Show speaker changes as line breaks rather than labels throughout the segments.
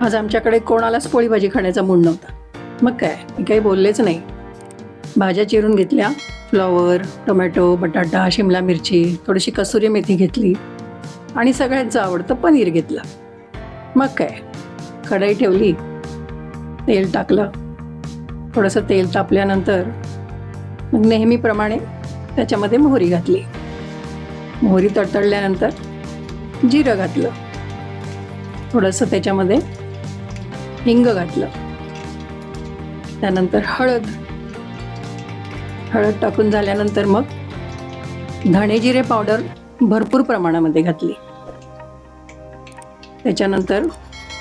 आज आमच्याकडे कोणालाच पोळी भाजी खाण्याचा मूड नव्हता. मग काय? मी काही बोललेच नाही. भाज्या चिरून घेतल्या. फ्लॉवर टोमॅटो बटाटा शिमला मिरची थोडीशी कसुरी मेथी घेतली. आणि सगळ्यांचं आवडतं पनीर घेतलं. मग काय? कढई ठेवली. तेल टाकलं. थोडंसं तेल तापल्यानंतर मग नेहमीप्रमाणे त्याच्यामध्ये मोहरी घातली. मोहरी तडतडल्यानंतर जिरं घातलं. थोडंसं त्याच्यामध्ये हिंग घातलं. त्यानंतर हळद. हळद टाकून झाल्यानंतर मग धणे जिरे पावडर भरपूर प्रमाणामध्ये घातली. त्याच्यानंतर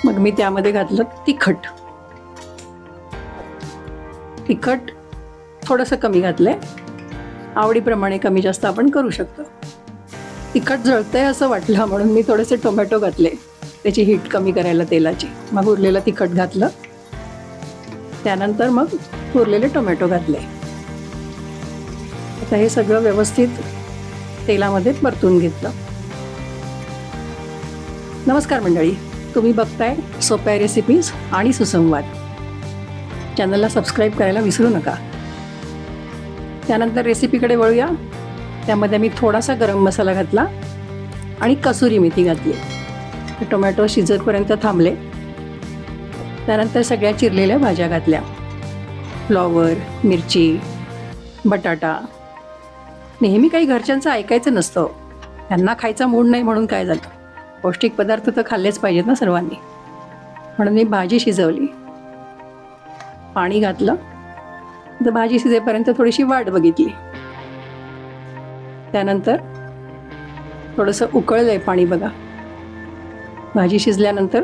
मग मी त्यामध्ये घातलं तिखट. तिखट थोडंसं कमी घातलंय. आवडीप्रमाणे कमी जास्त आपण करू शकतो. तिखट जळतंय असं वाटलं म्हणून मी थोडेसे टोमॅटो घातले. त्याची हीट कमी करायला तेलाची. मग उरलेलं तिखट घातलं. त्यानंतर मग उरलेले टोमॅटो घातले. आता हे सगळं व्यवस्थित तेलामध्ये परतून घेतलं. नमस्कार मंडळी. तुम्ही बघताय सोप्या रेसिपीज आणि सुसंवाद. चॅनलला सबस्क्राईब करायला विसरू नका. त्यानंतर रेसिपीकडे वळूया. त्यामध्ये मी थोडासा गरम मसाला घातला आणि कसुरी मेथी घातली. टोमॅटो शिजतपर्यंत थांबले. त्यानंतर सगळ्या चिरलेल्या भाज्या घातल्या. फ्लॉवर मिरची बटाटा. नेहमी काही घरच्यांचं ऐकायचं नसतं. त्यांना खायचा मूड नाही म्हणून काय झालं? पौष्टिक पदार्थ तर खाल्लेच पाहिजेत ना सर्वांनी. म्हणून मी भाजी शिजवली. पाणी घातलं. तर भाजी शिजेपर्यंत थोडीशी वाट बघितली. त्यानंतर थोडंसं उकळलं आहे पाणी बघा. भाजी शिजल्यानंतर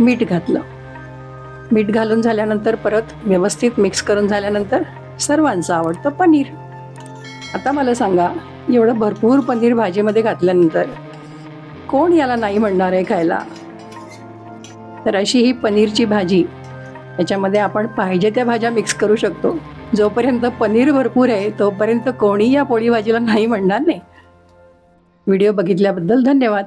मीठ घातलं. मीठ घालून झाल्यानंतर परत व्यवस्थित मिक्स करून झाल्यानंतर सर्वांचं आवडतं पनीर. आता मला सांगा एवढं भरपूर पनीर भाजीमध्ये घातल्यानंतर कोण याला नाही म्हणणार आहे खायला? तर अशी ही पनीरची भाजी याच्यामध्ये आपण पाहिजे त्या भाज्या मिक्स करू शकतो. जोपर्यंत पनीर भरपूर आहे तोपर्यंत कोणी या पोळी भाजीला नाही म्हणणार नाही. व्हिडिओ बघितल्याबद्दल धन्यवाद.